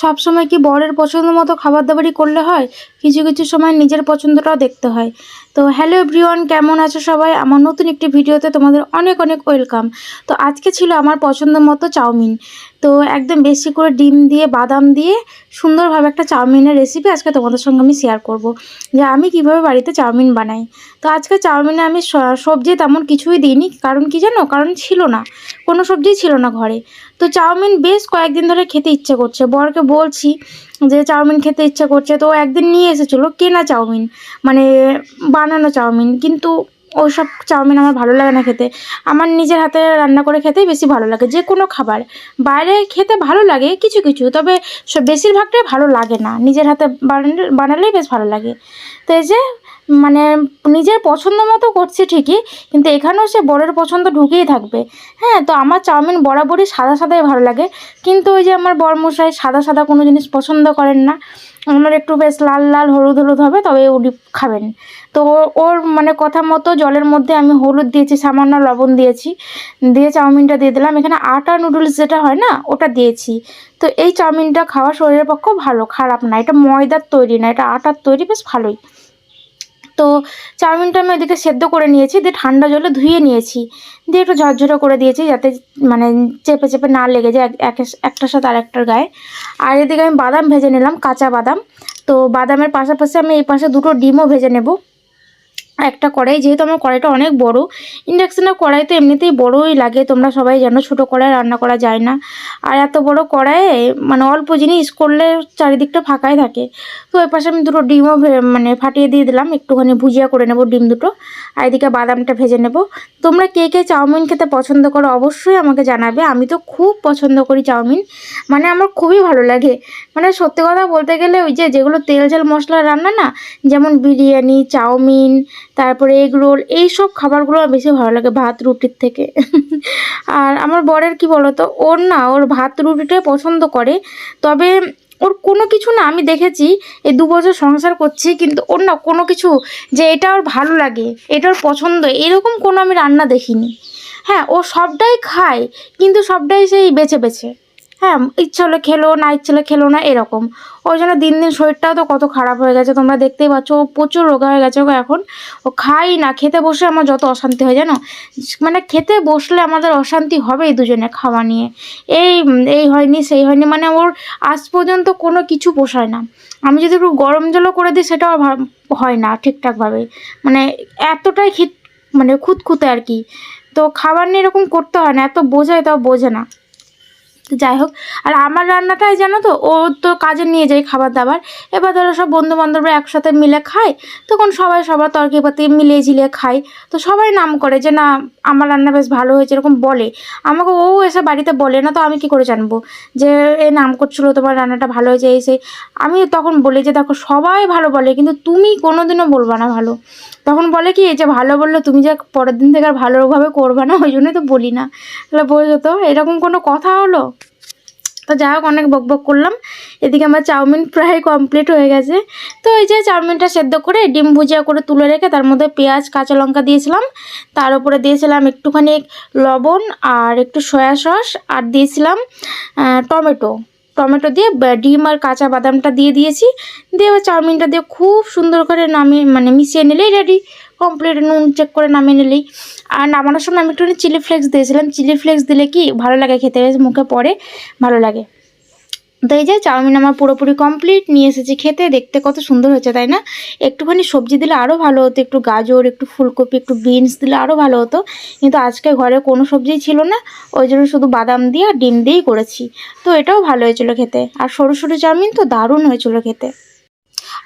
সব সময় কি বরের পছন্দ মতো খাবার দাবারই করলে হয়? কিছু কিছু সময় নিজের পছন্দটাও দেখতে হয়। তো হ্যালো এভরিওয়ান কেমন আছো সবাই? আমার নতুন একটি ভিডিওতে তোমাদের অনেক অনেক ওয়েলকাম তো আজকে ছিল আমার পছন্দ মতো চাউমিন। তো একদম বেশি করে ডিম দিয়ে, বাদাম দিয়ে সুন্দরভাবে একটা চাউমিনের রেসিপি আজকে তোমাদের সঙ্গে আমি শেয়ার করব। যে আমি কীভাবে বাড়িতে চাউমিন বানাই। তো আজকে চাউমিনে আমি সবজি তেমন কিছুই দিইনি। কারণ কি জানো? কারণ ছিল না। কোনো সবজিই ছিল না ঘরে। তো চাউমিন বেশ কয়েকদিন ধরে খেতে ইচ্ছে করছে। বরকে বলছি যে চাউমিন খেতে ইচ্ছে করছে। তো একদিন নিয়ে এসেছিল কেনা চাউমিন। মানে বানানো চাউমিন। কিন্তু ওইসব চাউমিন আমার ভালো লাগে না খেতে। আমার নিজের হাতে রান্না করে খেতেই বেশি ভালো লাগে যে কোনো খাবার। বাইরে খেতে ভালো লাগে, কিছু কিছু, তবে বেশিরভাগটাই ভালো লাগে না। নিজের হাতে বানালে বানালেই বেশ ভালো লাগে। তো এই যে মানে নিজের পছন্দ মতো করছে ঠিকই, কিন্তু এখানেও সে বরের পছন্দ ঢুকেই থাকবে। হ্যাঁ তো আমার চাউমিন বরাবরই সাদা সাদাই ভালো লাগে। কিন্তু ওই যে আমার বরমশাই সাদা সাদা কোনো জিনিস পছন্দ করেন না। ওনার একটু বেশ লাল লাল হলুদ হলুদ হবে, তবে উনি খাবেন। তো ওর মানে কথা মতো জলের মধ্যে আমি হলুদ দিয়েছি, সামান্য লবণ দিয়েছি। দিয়ে চাউমিনটা দিয়ে দিলাম। এখানে আটা নুডলস যেটা হয় না, ওটা দিয়েছি। তো এই চাউমিনটা খাওয়া শরীরের পক্ষেও ভালো, খারাপ না। এটা ময়দার তৈরি না, এটা আটার তৈরি বেশ ভালোই। তো চাউমিনটা আমি ওইদিকে সেদ্ধ করে নিয়েছি, দিয়ে ঠান্ডা জলে ধুয়ে নিয়েছি। দিয়ে একটু ঝরঝরে করে দিয়েছি যাতে মানে চেপে চেপে না লেগে যায় এক- এক- একটার সাথে আরেকটার গায়ে। আর এদিকে আমি বাদাম ভেজে নিলাম, কাঁচা বাদাম। তো বাদামের পাশাপাশি আমি এই পাশে দুটো ডিমও ভেজে নেব। একটা কড়াই, যেহেতু আমার কড়াইটা অনেক বড় ইন্ডাকশানের কড়াই তো এমনিতেই বড়ই লাগে, তোমরা সবাই জানো ছোটো কড়াই, রান্না করা যায় না। আর এত বড় কড়াইয়ে মানে অল্প জিনিস করলে চারিদিকটা ফাঁকাই থাকে। তো ওই পাশে আমি দুটো ডিমও মানে ফাটিয়ে দিয়ে দিলাম, একটুখানি ভুজিয়া করে নেব ডিম দুটো, আর এদিকে বাদামটা ভেজে নেব। তোমরা কে কে চাউমিন খেতে পছন্দ করো অবশ্যই আমাকে জানাবে, আমি তো খুব পছন্দ করি চাউমিন মানে আমার খুবই ভালো লাগে। মানে সত্যি কথা বলতে গেলে ওই যে যেগুলো তেল ঝাল মশলা রান্না না, যেমন বিরিয়ানি, চাউমিন তারপরে এগ রোল এইসব খাবারগুলো আমার বেশি ভালো লাগে ভাত রুটির থেকে। আর আমার বরের কি বলতো, ওর না, ওর ভাত রুটিটাই পছন্দ করে। তবে ওর কোনো কিছু না, আমি দেখেছি, এই দু বছর সংসার করছি, কিন্তু ওর না কোনো কিছু যে এটা ওর ভালো লাগে, এটা ওর পছন্দ, এরকম কোনো আমি রান্না দেখিনি। হ্যাঁ ও সবটাই খায়, কিন্তু সবটাই সেই বেছে বেছে। হ্যাঁ ইচ্ছে হলে খেলো, না ইচ্ছে হলে খেলো না, এরকম। ওই জন্য দিন দিন শরীরটাও তো কত খারাপ হয়ে গেছে, তোমরা দেখতেই পাচ্ছ, ও প্রচুর রোগা হয়ে গেছে ওকে এখন। ও খাই না, খেতে বসে আমার যত অশান্তি হয়, জানো? মানে খেতে বসলে আমাদের অশান্তি হবেই দুজনে খাওয়া নিয়ে। এই এই হয়নি, সেই হয়নি মানে ওর আজ পর্যন্ত কোনো কিছু পোষায় না। আমি যদি একটু গরম জলও করে দিই, সেটাও হয় না ঠিকঠাকভাবে। মানে এতটাই খিট মানে খুঁতখুঁতে আর কি। তো খাবার নিয়ে এরকম করতে হয় না, এত বোঝায়, তাও বোঝে না। যাই হোক, আর আমার রান্নাটাই জানো তো, ও তো কাজে নিয়ে যায় খাবার দাবার এবার ধরো সব বন্ধু বান্ধবরা একসাথে মিলে খায়, তখন সবাই সবার তরকারিপাতি মিলিয়ে ঝিলিয়ে খায়। তো সবাই নাম করে যে, না, আমার রান্না বেশ ভালো হয়েছে, এরকম বলে। আমাকে ও এসে বাড়িতে বলে, না তো, আমি কি করে জানব যে, এ নাম করছিল, তোমার রান্নাটা ভালো হয়েছে, এই সেই? আমি তখন বলি যে, দেখো, সবাই ভালো বলে, কিন্তু তুমি কোনোদিনও বলবা না ভালো। তখন বলে কি, এই যে ভালো বলল, তুমি যে পরের দিন থেকে আর ভালোভাবে করবে না, ওই জন্যই তো বলি না। তাহলে বোঝো তো, এরকম কোনো কথা হলো? তো যাই হোক, অনেক বক বক করলাম। এদিকে আমার চাউমিন প্রায় কমপ্লিট হয়ে গেছে। তো এই যে চাউমিনটা সেদ্ধ করে, ডিম ভুজিয়া করে তুলে রেখে তার মধ্যে পেঁয়াজ, কাঁচা লঙ্কা দিয়েছিলাম। তার উপরে দিয়েছিলাম একটুখানি লবণ আর একটু সয়া সস আর দিয়েছিলাম টমেটো। টমেটো দিয়ে ডিম আর কাঁচা বাদামটা দিয়ে দিয়েছি। দিয়ে চাউমিনটা দিয়ে খুব সুন্দর করে নামিয়ে মানে মিশিয়ে নিলেই রেডি কমপ্লিট নুন চেক করে নামিয়ে নিলেই। আর নামানোর সময় আমি একটুখানি চিলি ফ্লেক্স দিয়েছিলাম। চিলি ফ্লেক্স দিলে কি ভালো লাগে খেতে? মুখে পড়ে, ভালো লাগে। তো এই যে চাউমিন আমার পুরোপুরি কমপ্লিট নিয়ে এসেছি খেতে, দেখতে কত সুন্দর হয়েছে, তাই না? একটুখানি সবজি দিলে আরও ভালো হতো, একটু গাজর, একটু ফুলকপি, একটু বিনস দিলে আরও ভালো হতো। কিন্তু আজকে ঘরে কোনো সবজিই ছিল না, ওই জন্য শুধু বাদাম দিয়ে আর ডিম দিয়েই করেছি। তো এটাও ভালো হয়েছিল খেতে। আর সরু সরু চাউমিন তো দারুণ হয়েছিল খেতে।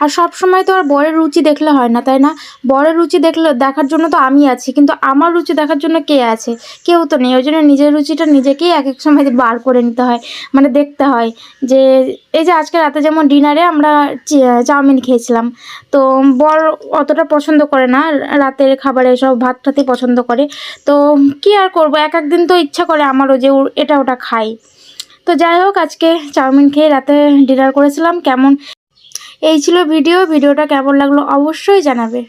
আর সব সময় তো আর বরের রুচি দেখলে হয় না, তাই না? বরের রুচি দেখলে, দেখার জন্য তো আমি আছি, কিন্তু আমার রুচি দেখার জন্য কে আছে? কেউ তো নেই, ওই জন্য নিজের রুচিটা নিজেকেই এক এক সময় বার করে নিতে হয় মানে দেখতে হয় যে, এই যে আজকে রাতে যেমন ডিনারে আমরা চাউমিন খেয়েছিলাম, তো বর অতটা পছন্দ করে না, রাতের খাবারে সব ভাত টাতই পছন্দ করে, তো কি আর করব? এক এক দিন তো ইচ্ছা করে আমারও যে এটা ওটা খাই। তো যাই হোক, আজকে চাউমিন খেয়ে রাতে ডিনার করেছিলাম, কেমন এই ছিল ভিডিও। ভিডিওটা কেমন লাগল অবশ্যই জানাবে।